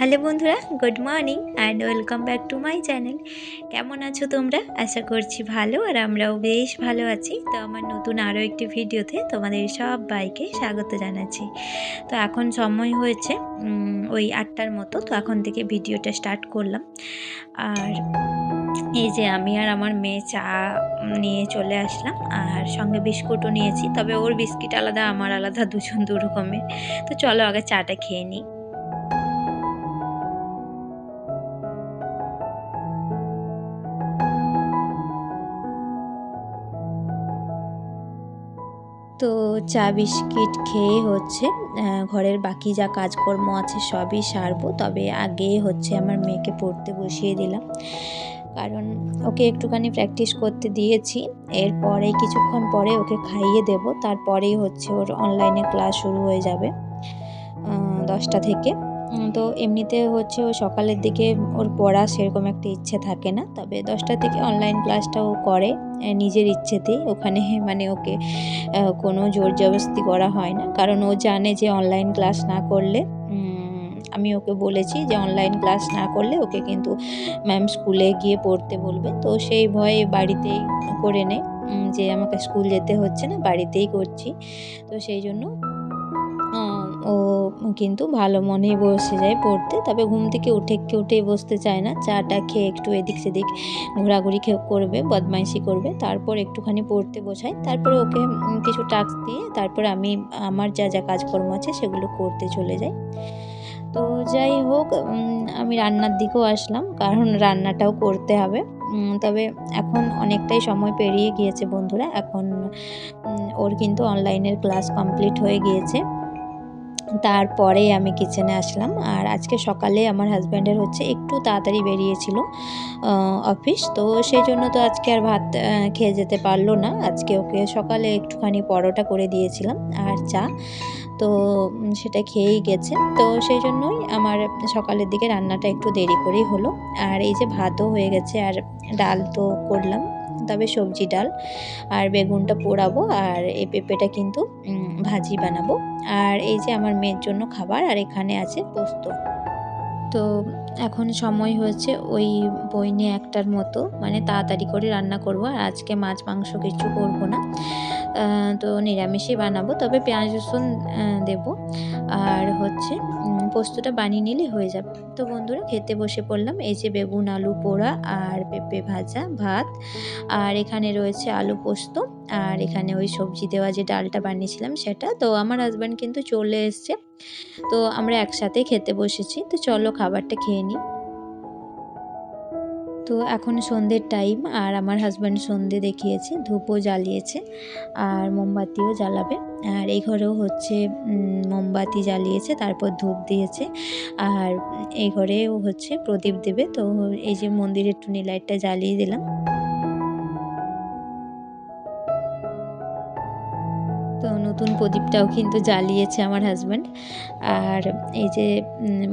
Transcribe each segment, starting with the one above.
Hello বন্ধুরা, good morning and welcome back to my channel কেমন আছো তোমরা? আশা করছি ভালো আর আমরাও বেশ ভালো আছি। তো আমার নতুন আরও একটি ভিডিওতে তোমাদের সব বাইকে স্বাগত জানাচ্ছি। তো এখন সময় হয়েছে ওই আটটার মতো। তো এখন থেকে ভিডিওটা স্টার্ট করলাম। আর এই যে আমি আর আমার মেয়ে চা নিয়ে চলে আসলাম। আর সঙ্গে বিস্কুটও নিয়েছি। তবে ওর বিস্কিট আলাদা, আমার আলাদা, দুজন দুরকমের। তো চলো আগে চাটা খেয়ে নিই। তো চা বিস্কিট খেয়ে হচ্ছে ঘরের বাকি যা কাজকর্ম আছে সবই সারবো। তবে আগে হচ্ছে আমার মেয়েকে পড়তে বসিয়ে দিলাম। কারণ ওকে একটুখানি প্র্যাকটিস করতে দিয়েছি। এরপরে কিছুক্ষণ পরে ওকে খাইয়ে দেব। তারপরেই হচ্ছে ওর অনলাইনে ক্লাস শুরু হয়ে যাবে দশটা থেকে। তো এমনিতে হচ্ছে ও সকালের দিকে ওর পড়া সেরকম একটা ইচ্ছে থাকে না। তবে দশটা থেকে অনলাইন ক্লাসটা ও করে নিজের ইচ্ছেতেই। ওখানে মানে ওকে কোনো জোর জবরদস্তি করা হয় না। কারণ ও জানে যে অনলাইন ক্লাস না করলে আমি ওকে বলেছি যে অনলাইন ক্লাস না করলে ওকে কিন্তু ম্যাম স্কুলে গিয়ে পড়তে বলবে। তো সেই ভয়ে বাড়িতেই করে নেয় যে আমাকে স্কুল যেতে হচ্ছে না, বাড়িতেই করছি। তো সেই জন্য ও কিন্তু ভালো মনেই বসে যায় পড়তে। তবে ঘুম থেকে উঠে উঠেই বসতে চায় না। চাটা খেয়ে একটু এদিক সেদিক ঘোরাঘুরি খে- করবে, বদমাইশি করবে। তারপর একটুখানি পড়তে বসাই তারপরে ওকে কিছু টাস্ক দিয়ে তারপরে আমি, আমার যা যা কাজকর্ম আছে সেগুলো করতে চলে যাই। তো যাই হোক আমি রান্নার দিকেও আসলাম। কারণ রান্নাটাও করতে হবে। তবে এখন অনেকটাই সময় পেরিয়ে গিয়েছে বন্ধুরা। এখন ওর কিন্তু অনলাইনের ক্লাস কমপ্লিট হয়ে গিয়েছে। তারপরে আমি কিচেনে আসলাম। আর আজকে সকালে আমার হাজব্যান্ডের হচ্ছে একটু তাড়াতাড়ি বেরিয়েছিল অফিস তো সেই জন্য তো আজকে আর ভাত খেয়ে যেতে পারল না। আজকে ওকে সকালে একটুখানি পরোটা করে দিয়েছিলাম আর চা। তো সেটা খেয়েই গেছে। তো সেই জন্যই আমার সকালের দিকে রান্নাটা একটু দেরি করেই হলো। আর এই যে ভাতও হয়ে গেছে, আর ডাল তো করলাম। তবে সবজি ডাল আর বেগুনটা পোড়াবো আর এই পেঁপেটা কিন্তু ভাজি বানাবো। আর এই যে আমার মেয়ের জন্য খাবার আর এখানে আছে পোস্ত। তো এখন সময় হয়েছে ওই বইনে একটার মতো মানে তাড়াতাড়ি করে রান্না করব আর আজকে মাছ মাংস কিছু করব না। তো নিরামিষই বানাবো, তবে পেঁয়াজ রসুন দেবো। আর হচ্ছে পোস্তটা বানিয়ে নিলে হয়ে যাবে। তো বন্ধুরা, খেতে বসে পড়লাম। এই যে বেগুন, আলু পোড়া আর পেঁপে ভাজা, ভাত। আর এখানে রয়েছে আলু পোস্ত। আর এখানে ওই সবজি দেওয়া যে ডালটা বানিয়েছিলাম সেটা। তো আমার হাজব্যান্ড কিন্তু চলে এসছে। তো আমরা একসাথে খেতে বসেছি। তো চলো খাবারটা খেয়ে নিই। তো এখন সন্ধ্যের টাইম আর আমার হাজব্যান্ড সন্ধে দেখিয়েছে, ধূপও জ্বালিয়েছে আর মোমবাতিও জ্বালাবে। আর এই ঘরেও হচ্ছে মোমবাতি জ্বালিয়েছে, তারপর ধূপ দিয়েছে। আর এই ঘরেও হচ্ছে প্রদীপ দেবে। তো এই যে মন্দিরের টুনি লাইটটা জ্বালিয়ে দিলাম। নতুন প্রদীপটাও কিন্তু জ্বালিয়েছে আমার হাজব্যান্ড আর এই যে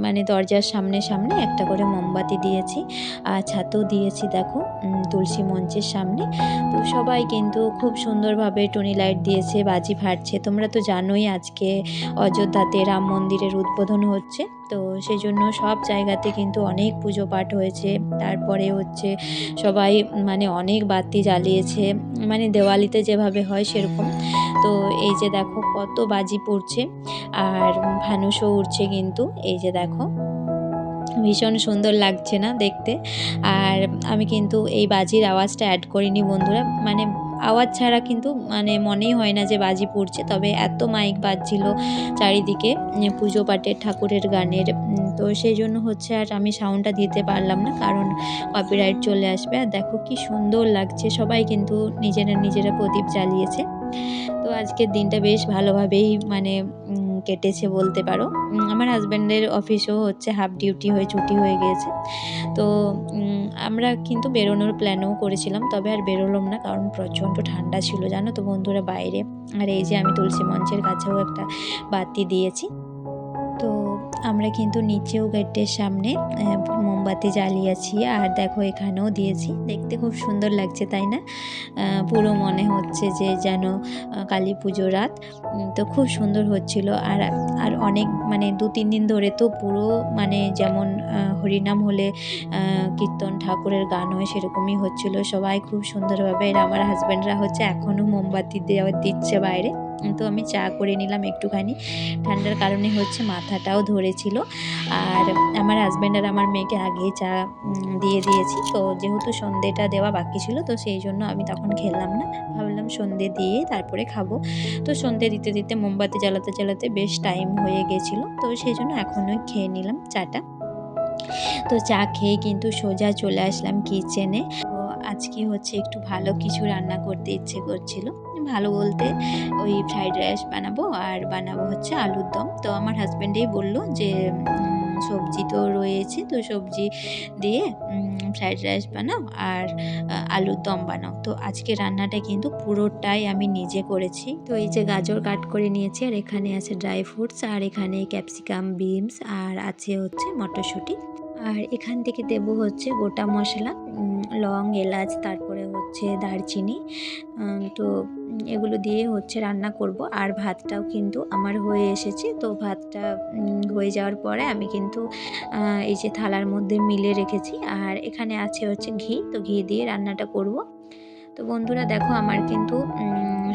মানে দরজার সামনে সামনে একটা করে মোমবাতি দিয়েছি, আর ছাতও দিয়েছি দেখো তুলসী মঞ্চের সামনে। তো সবাই কিন্তু খুব সুন্দরভাবে টুনি লাইট দিয়েছে, বাজি ফাটছে। তোমরা তো জানোই আজকে অযোধ্যাতে রাম মন্দিরের উদ্বোধন হচ্ছে। তো সেই জন্য সব জায়গাতে কিন্তু অনেক পুজো পাঠ হয়েছে। তারপরে হচ্ছে সবাই মানে অনেক বাতি জ্বালিয়েছে। মানে দেওয়ালিতে যেভাবে হয় সেরকম। তো এই যে দেখো কত বাজি পড়ছে। আর ভানুষও উঠছে কিন্তু। এই যে দেখো। ভীষণ সুন্দর লাগছে না দেখতে। আর আমি কিন্তু এই বাজির আওয়াজটা অ্যাড করিনি বন্ধুরা। মানে আওয়াজ ছাড়া কিন্তু মানে মনেই হয় না যে বাজি পড়ছে। তবে এত মাইক বাজছিল চারিদিকে পুজো পাঠের, ঠাকুরের গানের। তো সেই জন্য হচ্ছে আর আমি সাউন্ডটা দিতে পারলাম না, কারণ কপিরাইট চলে আসবে। আর দেখো কি সুন্দর লাগছে, সবাই কিন্তু নিজেরা নিজেরা প্রদীপ জ্বালিয়েছে। তো আজকের দিনটা বেশ ভালোভাবেই মানে কেটেছে বলতে পারো। আমার হাজব্যান্ডের অফিসও হচ্ছে হাফ ডিউটি হয়ে ছুটি হয়ে গিয়েছে। তো আমরা কিন্তু বেরোনোর প্ল্যানও করেছিলাম, তবে আর বেরোলাম না কারণ প্রচণ্ড ঠান্ডা ছিল, জানো তো বন্ধুরা বাইরে। আর এই যে আমি তুলসী মঞ্চের কাছেও একটা বাতি দিয়েছি। তো আমরা কিন্তু নিচেও গেটের সামনে মোমবাতি জ্বালিয়েছি আর দেখো এখানেও দিয়েছি। দেখতে খুব সুন্দর লাগছে, তাই না? পুরো মনে হচ্ছে যে যেন কালী পুজো রাত। তো খুব সুন্দর হচ্ছিল। আর আর অনেক মানে দু, তিন দিন ধরে তো পুরো মানে যেমন হরিনাম হলে কীর্তন, ঠাকুরের গান হয় সেরকমই হচ্ছিল। সবাই খুব সুন্দরভাবে আমার হাজব্যান্ডরা হচ্ছে এখনও মোমবাতি দেওয়া দিচ্ছে বাইরে। তো আমি চা করে নিলাম একটুখানি। ঠান্ডার কারণে হচ্ছে মাথাটাও ধরেছিল। আর আমার হাজব্যান্ড আর আমার মেয়েকে আগেই চা দিয়ে দিয়েছি। তো যেহেতু সন্ধেটা দেওয়া বাকি ছিল, তো সেই জন্য আমি তখন খেলাম না। ভাবলাম সন্ধে দিয়ে তারপরে খাব। তো সন্ধে দিতে দিতে মোমবাতি জ্বালাতে জ্বালাতে বেশ টাইম হয়ে গেছিল। তো সেই জন্য এখনই খেয়ে নিলাম চাটা। তো চা খেয়ে কিন্তু সোজা চলে আসলাম কিচেনে আজকে হচ্ছে একটু ভালো কিছু রান্না করতে ইচ্ছে করছিল। ভালো বলতে ওই ফ্রাইড রাইস বানাবো আর বানাবো হচ্ছে আলুর দম। তো আমার হাজব্যান্ডেই বলল যে সবজি তো রয়েছে, তো সবজি দিয়ে ফ্রাইড রাইস বানাও আর আলুর দম বানাও। তো আজকে রান্নাটা কিন্তু পুরোটাই আমি নিজে করেছি। তো এই যে গাজর কাট করে নিয়েছি আর এখানে আছে ড্রাই ফ্রুটস আর এখানে ক্যাপসিকাম বিনস আর আছে হচ্ছে মটরশুঁটি। আর এখান থেকে দেব হচ্ছে গোটা মশলা লং, এলাচ, তারপরে হচ্ছে দারচিনি তো এগুলো দিয়ে হচ্ছে রান্না করব। আর ভাতটাও কিন্তু আমার হয়ে এসেছে, তো ভাতটা হয়ে যাওয়ার পরে আমি কিন্তু এই যে থালার মধ্যে মিলে রেখেছি। আর এখানে আছে হচ্ছে ঘি, তো ঘি দিয়ে রান্নাটা করব। তো বন্ধুরা দেখো আমার কিন্তু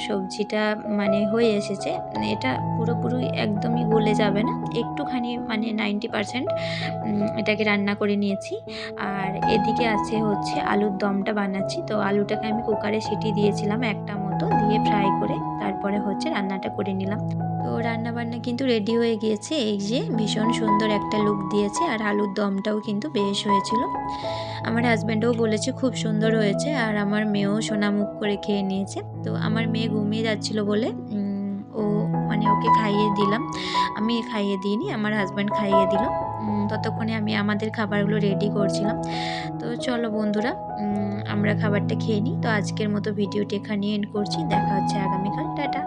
সবজিটা মানে হয়ে এসেছে, এটা পুরোপুরি একদমই গলে যাবে না। একটুখানি মানে নাইনটি পারসেন্ট এটাকে রান্না করে নিয়েছি। আর এদিকে আছে হচ্ছে আলুর দমটা বানাচ্ছি। তো আলুটাকে আমি কুকারে সিটি দিয়েছিলাম একটা মতো, দিয়ে ফ্রাই করে তারপরে হচ্ছে রান্নাটা করে নিলাম। তো রান্না বান্না কিন্তু রেডি হয়ে গিয়েছে। এই যে ভীষণ সুন্দর একটা লুক দিয়েছে আর আলুর দমটাও কিন্তু বেশ হয়েছিল। আমার হাজব্যান্ডও বলেছে খুব সুন্দর হয়েছে আর আমার মেয়েও সোনামুখ করে খেয়ে নিয়েছে। তো আমার মেয়ে ঘুমিয়ে যাচ্ছিল বলে ও মানে ওকে খাইয়ে দিলাম। আমি খাইয়ে দিইনি, আমার হাজব্যান্ড খাইয়ে দিল। ততক্ষণে আমি আমাদের খাবারগুলো রেডি করছিলাম। তো চলো বন্ধুরা আমরা খাবারটা খেয়ে নিই। তো আজকের মতো ভিডিওটি এখানে এন্ড করছি। দেখা হচ্ছে আগামীকাল। টাটা।